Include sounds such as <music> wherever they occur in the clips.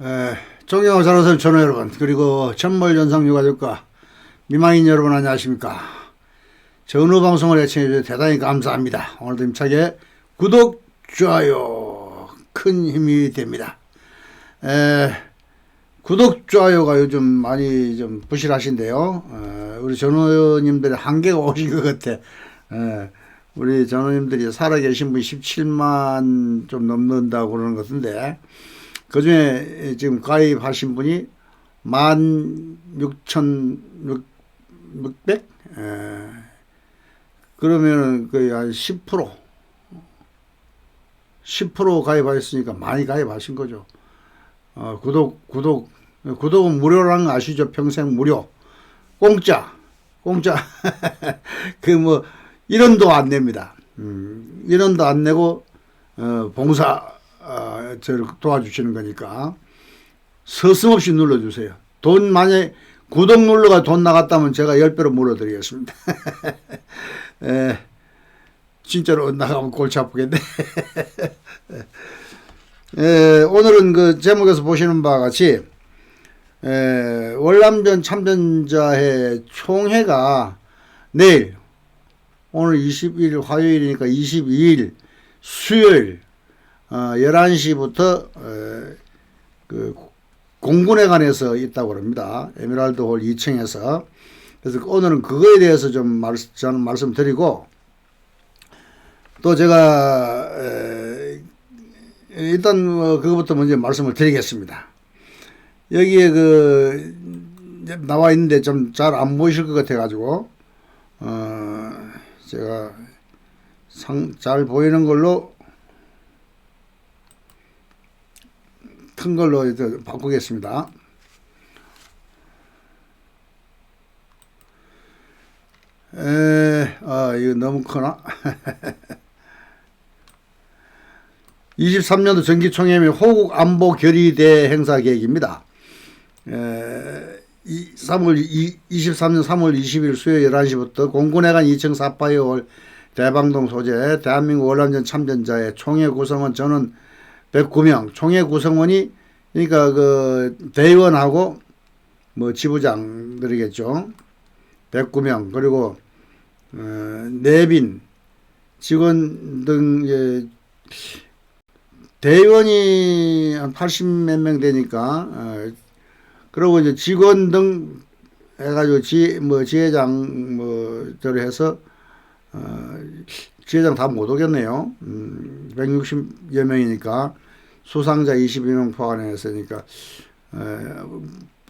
에, 존경하고 사랑하는 전호 여러분 그리고 천몰 연상 유가족과 미망인 여러분 안녕하십니까? 전후 방송을 애청해 주셔서 대단히 감사합니다. 오늘도 힘차게 구독 좋아요 큰 힘이 됩니다. 에, 구독 좋아요가 요즘 많이 좀 부실하신데요. 어, 우리 전호님들의 한계가 <laughs> 오신 것 같아. 에, 우리 전호님들이 살아계신 분이 17만 좀 넘는다고 그러는 것 같은데 그 중에 지금 가입하신 분이 만 육천 육백 그러면은 거의 한10% 10% 가입하셨으니까 많이 가입하신 거죠. 어, 구독 구독 구독은 무료라는 거 아시죠? 평생 무료 공짜 공짜 <laughs> 그 뭐 1원도 안 냅니다. 음, 1원도 안 내고 어, 봉사 어, 저를 도와주시는 거니까 서슴없이 눌러주세요. 돈 만약 구독 눌러가 돈 나갔다면 제가 10배로 물어드리겠습니다. 에, <laughs> 진짜로 나가면 골치 아프겠네. 에, <laughs> 오늘은 그 제목에서 보시는 바와 같이 에, 월남전 참전자회 총회가 내일 오늘 21일 화요일이니까 22일 수요일 어, 11시부터 어, 그 공군회관에서 있다고 합니다. 에메랄드 홀 2층에서. 그래서 오늘은 그거에 대해서 좀 말, 저는 말씀드리고 또 제가 에, 일단 뭐 그것부터 먼저 말씀을 드리겠습니다. 여기에 그 나와 있는데 좀 잘 안 보이실 것 같아 가지고 어 제가 상, 잘 보이는 걸로 큰 걸로 이제 바꾸겠습니다. 에, 아, 이거 너무 크나? 23년도 정기총회 및 호국 안보 결의대 행사 계획입니다. 에, 이, 3월, 이, 23년 3월 20일 수요일 11시부터 공군회관 2층 사파이홀 대방동 소재 대한민국 월남전 참전자의 총회 구성원 저는 109명 총회 구성원이 그러니까 그 대의원하고 뭐 지부장들이겠죠. 109명 그리고 어, 내빈 직원 등 이제 대의원이 한 80몇 명 되니까 어, 그리고 이제 직원 등 해가지고 지 뭐 지회장 뭐 저를 해서 어, 지회장 다 못 오겠네요. 음, 160여 명이니까 수상자 22명 포함했으니까 어,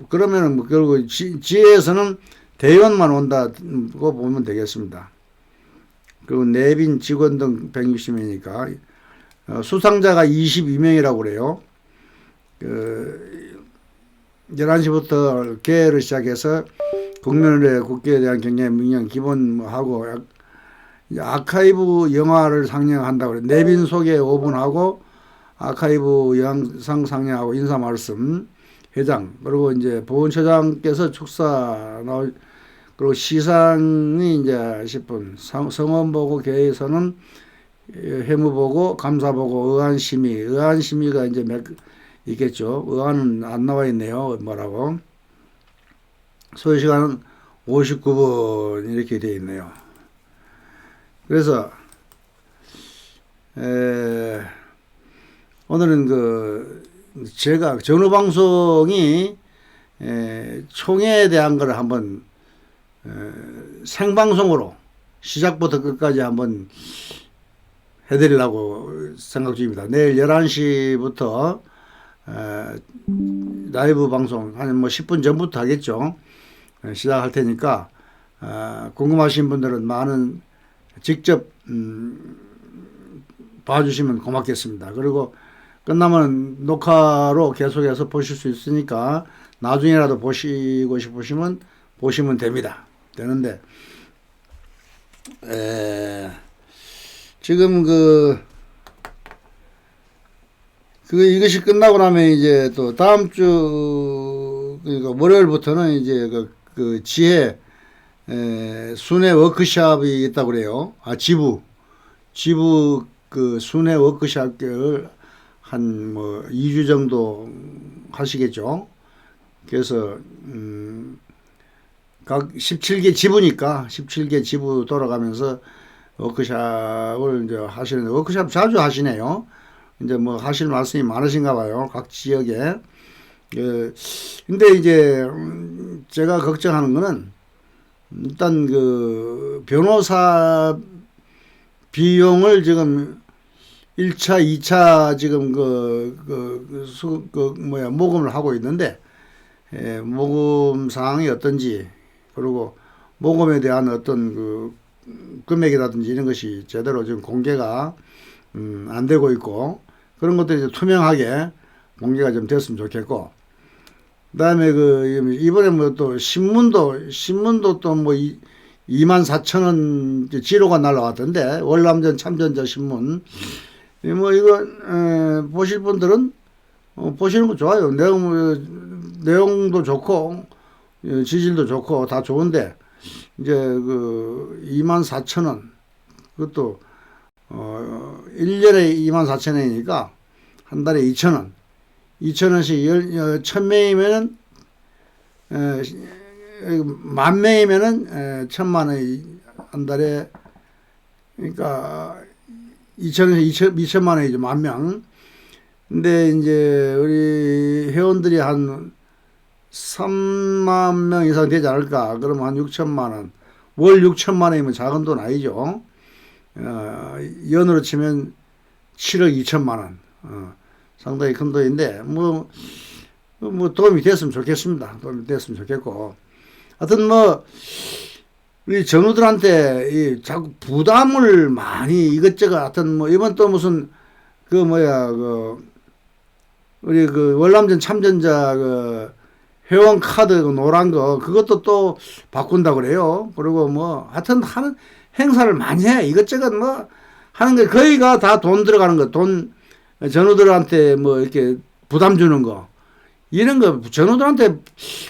그러면은 뭐 결국 지, 지회에서는 대의원만 온다고 보면 되겠습니다. 그리고 내빈 직원 등 160명이니까 어, 수상자가 22명이라고 그래요. 그 11시부터 개회를 시작해서 국민의 국기에 대한 경례 명령 기본하고 아카이브 영화를 상영한다고 그래. 내빈 소개 5분 하고 아카이브 영상 상영하고 인사 말씀 회장 그리고 이제 보훈처장께서 축사 나올 그리고 시상이 이제 10분 성원 보고 개회에서는 회무 보고 감사 보고 의안 심의 의안 심의가 이제 몇 있겠죠. 의안은 안 나와 있네요. 뭐라고 소요 시간은 59분 이렇게 되어 있네요. 그래서 에, 오늘은 그 제가 전후 방송이 에, 총회에 대한 것을 한번 에, 생방송으로 시작부터 끝까지 한번 해드리려고 생각 중입니다. 내일 11시부터 에, 라이브 방송 한 뭐 10분 전부터 하겠죠. 에, 시작할 테니까 어, 궁금하신 분들은 많은 직접 음, 봐주시면 고맙겠습니다. 그리고 끝나면 녹화로 계속해서 보실 수 있으니까 나중에라도 보시고 싶으시면 보시면 됩니다. 되는데 에, 지금 그, 그 이것이 끝나고 나면 이제 또 다음 주 그러니까 월요일부터는 이제 그, 그 지혜 에, 순회 워크샵이 있다고 그래요. 아, 지부. 지부 그 순회 워크샵을 한 뭐 2주 정도 하시겠죠. 그래서 음, 각 17개 지부니까 17개 지부 돌아가면서 워크샵을 이제 하시는데 워크샵 자주 하시네요. 이제 뭐 하실 말씀이 많으신가 봐요. 각 지역에. 그 근데 이제 음, 제가 걱정하는 거는 일단 그 변호사 비용을 지금 1차, 2차 지금 그, 그, 그, 수, 그, 뭐야, 모금을 하고 있는데, 예, 모금 상황이 어떤지, 그리고 모금에 대한 어떤 그 금액이라든지 이런 것이 제대로 지금 공개가, 음, 안 되고 있고, 그런 것들이 이제 투명하게 공개가 좀 됐으면 좋겠고, 그 다음에 그, 이번에 뭐 또 신문도, 신문도 또 뭐 2만 4천 원 지로가 날라왔던데, 월남전 참전자 신문. 이뭐 이거 에, 보실 분들은 어, 보시는 거 좋아요. 내용 뭐, 내용도 좋고 예, 지질도 좋고 다 좋은데 이제 그 2만 4천 원 그것도 어 1년에 2만 4천 원이니까 한 달에 2천 원 2천 원씩 열, 어, 천 명이면은 에, 만 명이면은 에, 천만 원이 한 달에 그러니까 2천에서 2천, 2천만 원이죠, 만 명. 근데 이제 우리 회원들이 한 3만 명 이상 되지 않을까? 그러면 한 6천만 원. 월 6천만 원이면 작은 돈 아니죠. 어, 연으로 치면 7억 2천만 원. 어, 상당히 큰 돈인데, 뭐, 뭐 도움이 됐으면 좋겠습니다. 도움이 됐으면 좋겠고. 하여튼 뭐, 우리 전우들한테 이 자꾸 부담을 많이 이것저것 하여튼 뭐 이번 또 무슨 그 뭐야 그 우리 그 월남전 참전자 그 회원 카드 그 노란 거 그것도 또 바꾼다 그래요. 그리고 뭐 하여튼 하는 행사를 많이 해. 이것저것 뭐 하는 게 거의가 다 돈 들어가는 거. 돈 전우들한테 뭐 이렇게 부담 주는 거. 이런 거 전우들한테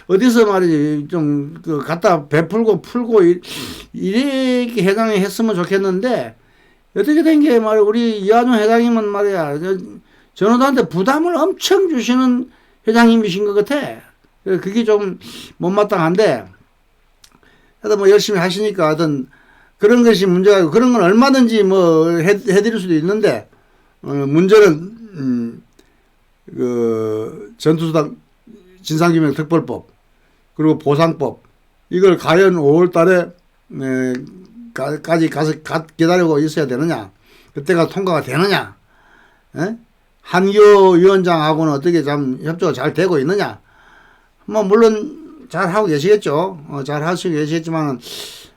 어디서 말이지 좀그 갖다 베풀고 풀고 이- 이렇게 회장이 했으면 좋겠는데 어떻게 된 게 말이야 우리 이하준 회장님은 말이야 저 전우들한테 부담을 엄청 주시는 회장님이신 것 같아. 그게 좀 못마땅한데 하여튼 뭐 열심히 하시니까 하여튼 그런 것이 문제가 그런 건 얼마든지 뭐 해, 해드릴 수도 있는데 어, 문제는 음, 그 전투수당 진상규명 특별법 그리고 보상법 이걸 과연 5월달에 에, 가, 까지 가서 가, 기다리고 있어야 되느냐 그때가 통과가 되느냐 에? 한교 위원장하고는 어떻게 참 협조가 잘 되고 있느냐 뭐 물론 잘 하고 계시겠죠 어, 잘 하시고 계시겠지만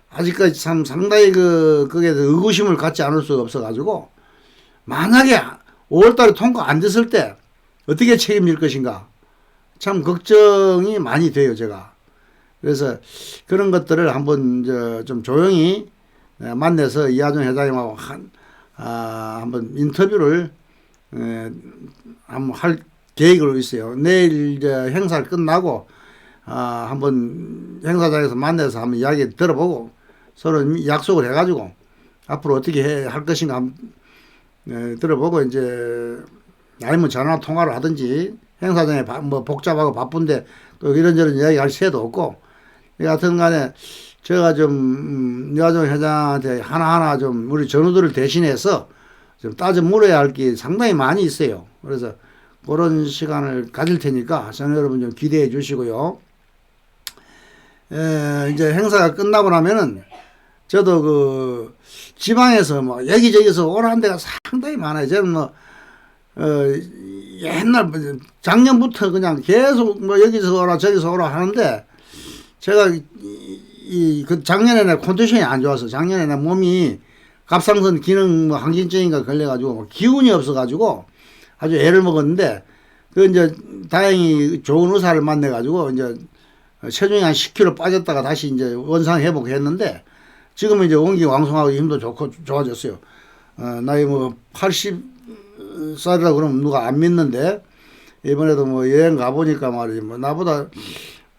아직까지 참 상당히 그 그게 의구심을 갖지 않을 수가 없어 가지고 만약에 5월달에 통과 안 됐을 때 어떻게 책임질 것인가. 참 걱정이 많이 돼요 제가. 그래서 그런 것들을 한번 저좀 조용히 에, 만나서 이하준 회장님하고 한 아, 한번 인터뷰를 에, 한번 할 계획으로 있어요. 내일 이제 행사를 끝나고 아, 한번 행사장에서 만나서 한번 이야기 들어보고 서로 약속을 해가지고 앞으로 어떻게 해, 할 것인가 한번 에, 들어보고 이제 아니면 전화 통화를 하든지 행사장에 바- 뭐 복잡하고 바쁜데 또 이런저런 이야기 할 새도 없고 여하튼 간에 제가 좀 음, 여하정 회장한테 하나하나 좀 우리 전우들을 대신해서 좀 따져 물어야 할 게 상당히 많이 있어요. 그래서 그런 시간을 가질 테니까 전 여러분 좀 기대해 주시고요. 에, 이제 행사가 끝나고 나면은 저도 그 지방에서 뭐 여기저기서 오라는 데가 상당히 많아요. 저는 뭐 어, 옛날 뭐 작년부터 그냥 계속 뭐 여기서 오라 저기서 오라 하는데 제가 이그 작년에 내 컨디션이 안 좋아서 작년에 내 몸이 갑상선 기능 뭐 항진증인가 걸려가지고 뭐 기운이 없어가지고 아주 애를 먹었는데 그 이제 다행히 좋은 의사를 만나가지고 이제 체중이 한 10kg 빠졌다가 다시 이제 원상 회복했는데 지금은 이제 원기 왕성하고 힘도 좋고 좋아졌어요. 어, 나이 뭐 80살이라 그러면 누가 안 믿는데 이번에도 뭐 여행 가보니까 말이지 뭐 나보다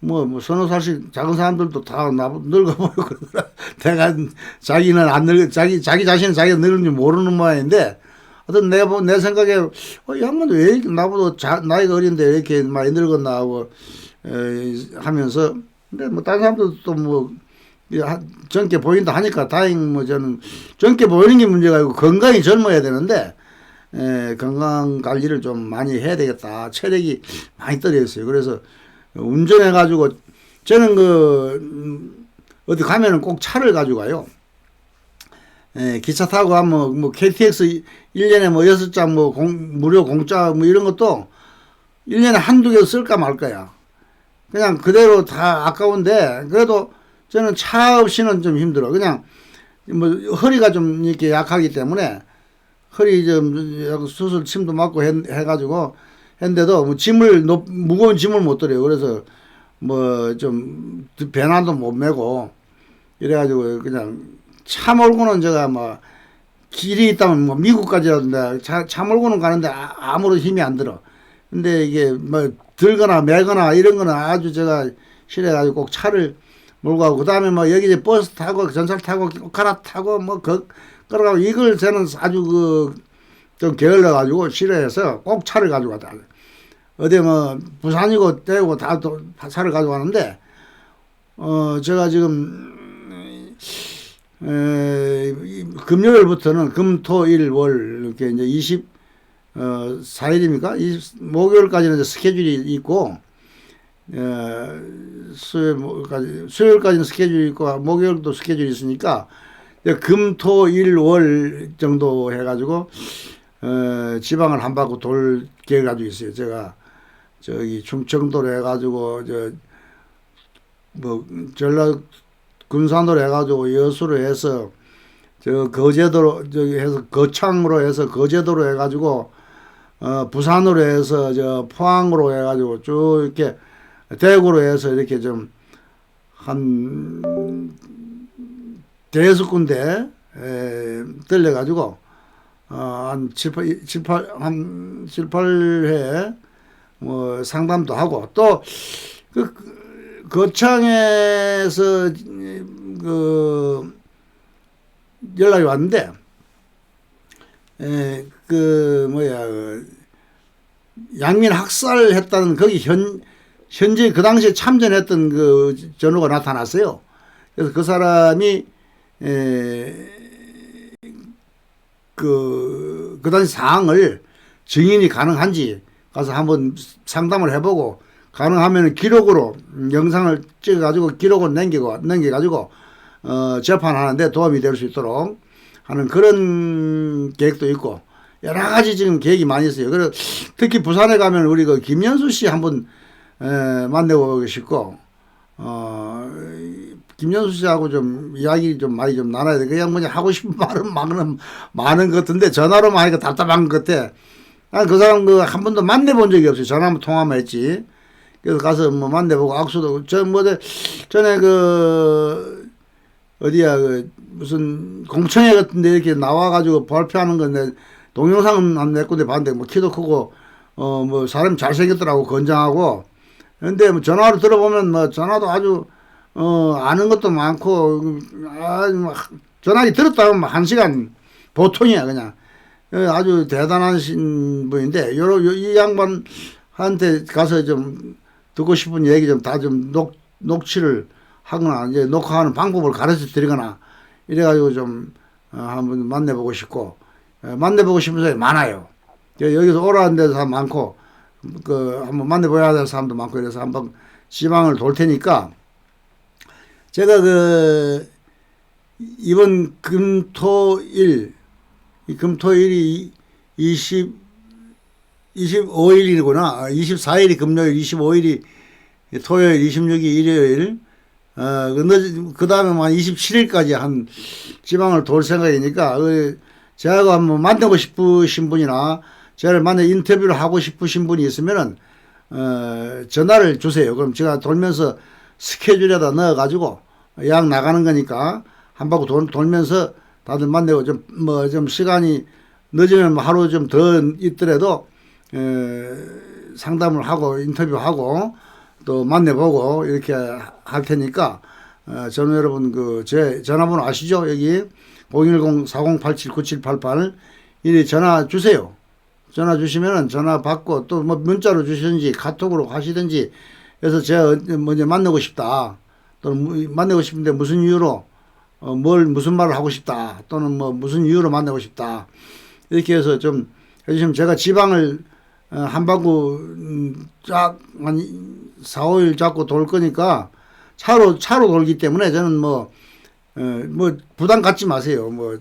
뭐, 뭐 서너 살씩 작은 사람들도 다 나, 늙어 보이고. 내가 자기는 안 늙, 자기, 자기 자신은 자기가 늙은지 모르는 모양인데 하여튼 내, 보- 내 생각에, 어, 이 양반 왜 이렇게 나보다 자, 나이가 어린데 왜 이렇게 많이 늙었나 하고, 에, 하면서, 근데 뭐, 다른 사람들도 또 뭐, 이 하- 젊게 보인다 하니까 다행 뭐 저는 젊게 보이는 게 문제가 아니고 건강히 젊어야 되는데, 에, 건강 관리를 좀 많이 해야 되겠다. 체력이 많이 떨어졌어요. 그래서 운전해 가지고, 저는 그, 음, 어디 가면은 꼭 차를 가지고 가요. 예, 기차 타고 가면 뭐 KTX 1년에 뭐 6장 뭐 공, 무료 공짜 뭐 이런 것도 1년에 한두 개 쓸까 말 거야. 그냥 그대로 다 아까운데 그래도 저는 차 없이는 좀 힘들어. 그냥 뭐 허리가 좀 이렇게 약하기 때문에 허리 좀 수술 침도 맞고 해, 해가지고 했는데도 뭐 짐을 높, 무거운 짐을 못 들어요. 그래서 뭐 좀 배낭도 못 메고 이래가지고 그냥 차 몰고는 제가 뭐 길이 있다면 뭐 미국까지라든가 차, 차 몰고는 가는데 아, 아무런 힘이 안 들어. 근데 이게 뭐 들거나 매거나 이런 거는 아주 제가 싫어가지고 꼭 차를 몰고 그다음에 뭐 여기 이제 버스 타고 전철 타고 갈아타고 뭐 그, 끌어가고 이걸 저는 아주 그 좀 게을러 가지고 싫어해서 꼭 차를 가지고 가다. 어디 뭐 부산이고 대구 다또 차를 가지고 가는데 어 제가 지금 에, 이 금요일부터는 금토일월 이렇게 이제 20 어, 4일입니까? 이 목요일까지는 이제 스케줄이 있고 어, 수요일까지 수요일까지는 스케줄이 있고 목요일도 스케줄이 있으니까 이제 금토일 월 정도 해가지고 어, 지방을 한 바퀴 돌 계획 가지고 있어요. 제가 저기 충청도로 해가지고 저뭐 전라 군산으로 해가지고 여수로 해서 저 거제도로 저기 해서 거창으로 해서 거제도로 해가지고 어 부산으로 해서 저 포항으로 해가지고 쭉 이렇게 대구로 해서 이렇게 좀 한 대여섯 군데 에, 들려가지고 어한 칠팔 칠팔 한 칠팔 회뭐 상담도 하고 또 그 거창에서 그 연락이 왔는데 에, 그 뭐야 그 양민 학살했다는 거기 현 현재 그 당시에 참전했던 그 전우가 나타났어요. 그래서 그 사람이 에, 그, 그 당시 상황을 증인이 가능한지 가서 한번 상담을 해보고 가능하면 기록으로 음, 영상을 찍어가지고 기록을 남기고 남겨가지고 어, 재판하는데 도움이 될 수 있도록 하는 그런 계획도 있고 여러 가지 지금 계획이 많이 있어요. 그래서 특히 부산에 가면 우리 그 김현수 씨 한번 에, 만나보고 싶고 어, 김현수 씨하고 좀 이야기 좀 많이 좀 나눠야 돼. 그냥 뭐냐 하고 싶은 <laughs> 말은 많은 많은 것 같은데 전화로만 하니까 답답한 것 같아. 난그 사람 그 한 번도 만나본 적이 없어요. 전화만 통화만 했지. 그래서 가서 뭐 만나보고 악수도 전뭐 전에 그 어디야 그 무슨 공청회 같은데 이렇게 나와가지고 발표하는 건데 동영상은 한몇 군데 봤는데 뭐 키도 크고 어 뭐 사람 잘생겼더라고 건장하고 근데 뭐 전화로 들어보면 뭐 전화도 아주 어 아는 것도 많고 막 전화기 들었다 하면 한 시간 보통이야 그냥 어, 아주 대단하신 분인데 요러 요- 이 양반한테 가서 좀 듣고 싶은 얘기 좀 다 좀 녹 녹취를 하거나 이제 녹화하는 방법을 가르쳐 드리거나 이래가지고 좀 어, 한번 만나보고 싶고 어, 만나보고 싶은 사람이 많아요. 여- 여기서 오라는 사람 많고 그 한번 만나봐야 될 사람도 많고 이래서 한번 지방을 돌 테니까 제가 그 이번 금토일 이 금토일이 20 25일이구나. 24일이 금요일, 25일이 토요일, 26일이 일요일. 어, 그, 그 다음에 한 27일까지 한 지방을 돌 생각이니까, 그, 제가 한번 만나고 싶으신 분이나, 저를 만나 인터뷰를 하고 싶으신 분이 있으면은, 어, 전화를 주세요. 그럼 제가 돌면서 스케줄에다 넣어가지고, 약 나가는 거니까, 한 바퀴 돌, 돌면서 다들 만나고 좀, 뭐, 좀 시간이 늦으면 뭐 하루 좀 더 있더라도, 에, 상담을 하고 인터뷰하고 또 만나보고 이렇게 할 테니까 어, 전화 여러분 그 제 전화번호 아시죠? 여기 010-4087-9788 이리 전화 주세요. 전화 주시면은 전화 받고 또 뭐 문자로 주시든지 카톡으로 하시든지 해서 제가 먼저 만나고 싶다. 또는 무- 만나고 싶은데 무슨 이유로 어, 뭘 무슨 말을 하고 싶다. 또는 뭐 무슨 이유로 만나고 싶다. 이렇게 해서 좀 해주시면 제가 지방을 어, 한 바구 음, 쫙한 4, 5일 잡고 돌 거니까 차로 차로 돌기 때문에 저는 뭐 어, 뭐 부담 갖지 마세요. 뭐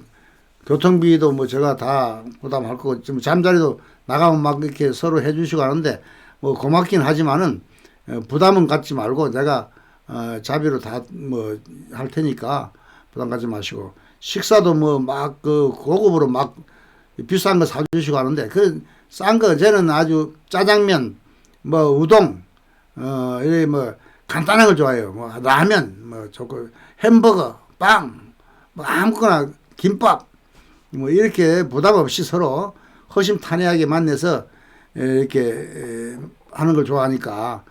교통비도 뭐 제가 다 부담할 거고 지금 잠자리도 나가면 막 이렇게 서로 해주시고 하는데 뭐 고맙긴 하지만은 어, 부담은 갖지 말고 내가 어, 자비로 다 뭐 할 테니까 부담 갖지 마시고. 식사도 뭐 막 그 고급으로 막 비싼 거 사주시고 하는데 그 싼 거 저는 아주 짜장면 뭐 우동 어 이래 뭐 간단한 걸 좋아해요. 뭐 라면 뭐 좋고 햄버거 빵뭐 아무거나 김밥 뭐 이렇게 부담 없이 서로 허심탄회하게 만나서 에, 이렇게 에, 하는 걸 좋아하니까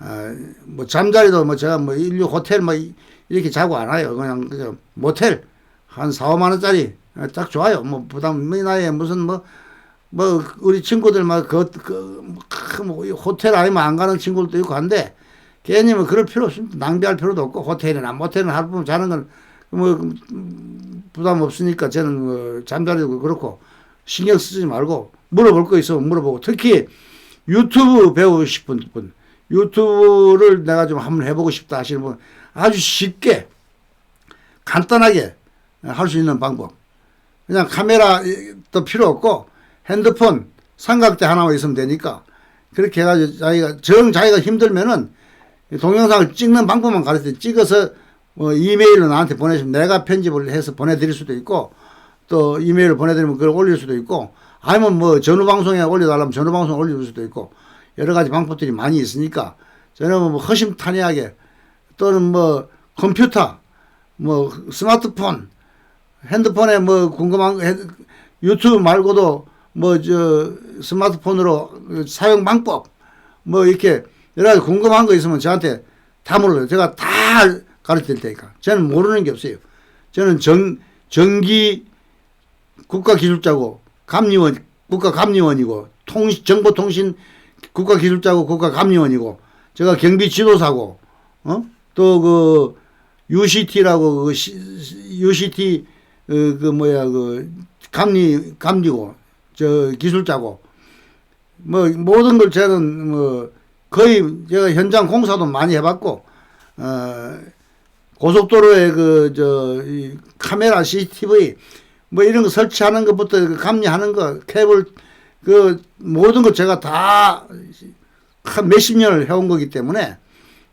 어, 뭐 잠자리도 뭐 제가 뭐 인류 호텔 뭐 이- 이렇게 자고 안 와요. 그냥 그저 모텔 한 4, 5만 원짜리 어, 딱 좋아요. 뭐 부담 뭐 나에 무슨 뭐뭐 우리 친구들 막그뭐 호텔 아니면 안 가는 친구들도 있고 한데 괜히 뭐 그럴 필요 없습니다. 낭비할 필요도 없고 호텔이나 모텔은 하룻밤 자는 건뭐 부담 없으니까 저는 뭐 잠자리도 그렇고 신경 쓰지 말고 물어볼 거 있으면 물어보고 특히 유튜브 배우고 싶은 분. 유튜브를 내가 좀 한번 해보고 싶다 하시는 분 아주 쉽게 간단하게 할 수 있는 방법. 그냥 카메라도 필요 없고 핸드폰 삼각대 하나만 있으면 되니까 그렇게 해가지고 자기가 정 자기가 힘들면은 동영상을 찍는 방법만 가르쳐 찍어서 뭐 이메일로 나한테 보내시면 내가 편집을 해서 보내드릴 수도 있고 또 이메일을 보내드리면 그걸 올릴 수도 있고 아니면 뭐 전후 방송에 올려달라면 전후 방송 올릴 수도 있고 여러 가지 방법들이 많이 있으니까 저는 뭐 허심탄회하게 또는 뭐 컴퓨터 뭐 스마트폰 핸드폰에 뭐 궁금한 유튜브 말고도 뭐 저 스마트폰으로 사용 방법 뭐 이렇게 여러 가지 궁금한 거 있으면 저한테 다 물어요. 제가 다 드릴 테니까. 저는 모르는 게 없어요. 저는 정, 정기 국가기술자고, 감리원, 국가감리원이고, 통, 정보통신 국가기술자고, 국가감리원이고, 제가 경비 지도사고, 어? 또 그, UCT라고, 그, 시- UCT, 어, 그, 뭐야, 그, 감리, 감리고, 저, 기술자고, 뭐, 모든 걸 저는 뭐, 거의 제가 현장 공사도 많이 해봤고, 어, 고속도로에 그, 저, 이 카메라 CCTV, 뭐 이런 거 설치하는 것부터 그 감리하는 거, 케이블, 그, 모든 거 제가 다 한 몇십 년을 해온 거기 때문에,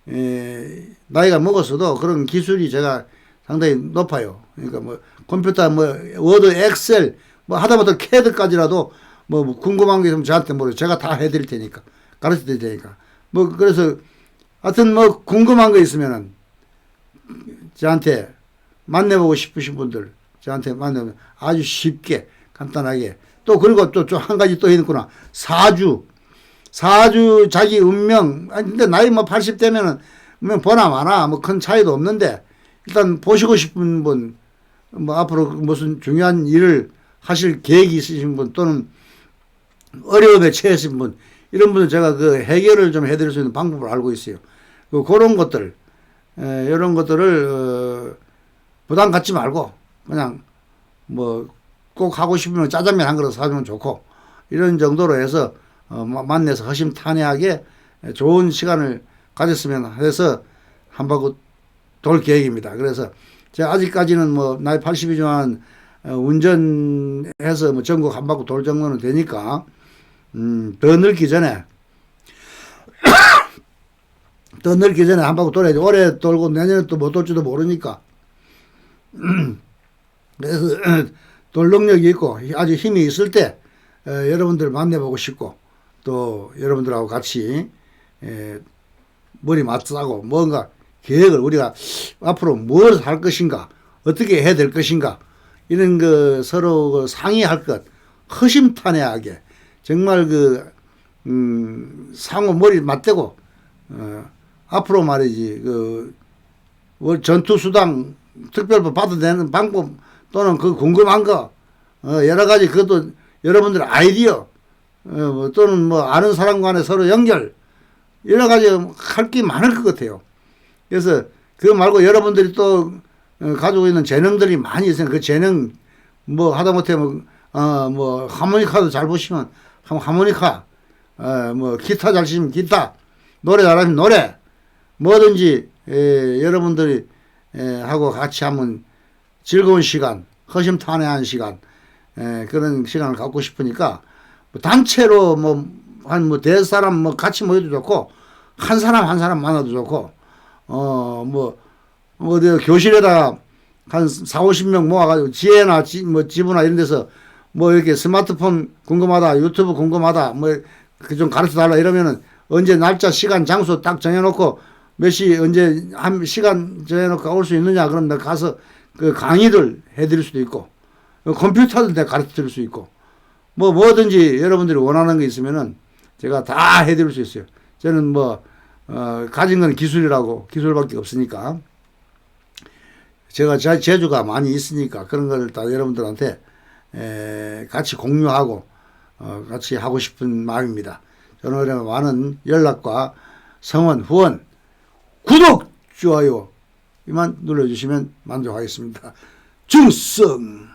에, 나이가 먹었어도 그런 기술이 제가 상당히 높아요. 그러니까 뭐, 컴퓨터, 뭐, 워드, 엑셀, 뭐 하다못해 캐드까지라도 뭐, 뭐 궁금한 게 있으면 저한테 물어요. 제가 다 해드릴 테니까. 가르쳐 드릴 테니까. 뭐, 그래서, 하여튼 뭐, 궁금한 거 있으면은, 저한테 만나보고 싶으신 분들, 저한테 만나면 아주 쉽게, 간단하게. 또, 그리고 또 한 가지 또 있구나. 사주. 사주, 자기 운명. 아니, 근데 나이 뭐 80대면은, 뭐, 보나 마나, 뭐 큰 차이도 없는데, 일단 보시고 싶은 분, 뭐, 앞으로 무슨 중요한 일을 하실 계획이 있으신 분, 또는 어려움에 처하신 분, 이런 분들 제가 그 해결을 좀 해드릴 수 있는 방법을 알고 있어요. 그 그런 것들, 에, 이런 것들을 어, 부담 갖지 말고 그냥 뭐 꼭 하고 싶으면 짜장면 한 그릇 사주면 좋고 이런 정도로 해서 어, 마- 만나서 허심탄회하게 좋은 시간을 가졌으면 해서 한 바퀴 돌 계획입니다. 그래서 제가 아직까지는 뭐 나이 80이지만 어, 운전해서 뭐 전국 한 바퀴 돌 정도는 되니까 음, 더 늙기 전에 더 늙기 전에 한 바퀴 돌아야지. 올해 돌고 내년에 또 못 돌지도 모르니까. <clears throat> 그래서 <clears throat> 돌 능력이 있고 아주 힘이 있을 때 에, 여러분들 만나보고 싶고 또 여러분들하고 같이 에, 머리 맞싸고 뭔가 계획을 우리가 앞으로 뭘 할 것인가 어떻게 해야 될 것인가 이런 거 서로 그 상의할 것 허심탄회하게 정말 그 음, 상호 머리 맞대고 어, 앞으로 말이지 그뭐 전투 수당 특별법 받아내는 방법 또는 그 궁금한 거 어, 여러 가지 그것도 여러분들 아이디어 어, 뭐 또는 뭐 아는 사람 간에 서로 연결 여러 가지 할 게 많을 것 같아요. 그래서 그거 말고 여러분들이 또 어, 가지고 있는 재능들이 많이 있어요. 그 재능 뭐 하다못해 뭐, 어, 뭐 하모니카도 잘 보시면 하- 하모니카 어, 뭐 기타 잘 치면 기타 노래 잘하면 노래 뭐든지 에, 여러분들이 에, 하고 같이 하면 즐거운 시간 허심탄회한 시간 에, 그런 시간을 갖고 싶으니까 뭐 단체로 뭐 한뭐 대사람 뭐 같이 모여도 좋고 한 사람 한 사람 만나도 좋고 어뭐 어디 교실에다가 한 4, 50명 모아가지고 지혜나 지, 뭐 지부나 이런 데서 뭐 이렇게 스마트폰 궁금하다 유튜브 궁금하다 뭐 그 좀 가르쳐 달라 이러면은 언제 날짜 시간 장소 딱 정해놓고 몇 시 언제 한 시간 정해놓고 올 수 있느냐 그럼 내가 가서 그 강의들 해드릴 수도 있고 컴퓨터도 내가 가르쳐 드릴 수 있고 뭐 뭐든지 여러분들이 원하는 게 있으면은 제가 다 해드릴 수 있어요. 저는 뭐 어, 가진 건 기술이라고 기술밖에 없으니까 제가 제 재주가 많이 있으니까 그런 걸 다 여러분들한테 에, 같이 공유하고 어, 같이 하고 싶은 마음입니다. 저는 많은 연락과 성원, 후원, 구독, 좋아요 이만 눌러주시면 만족하겠습니다. 중성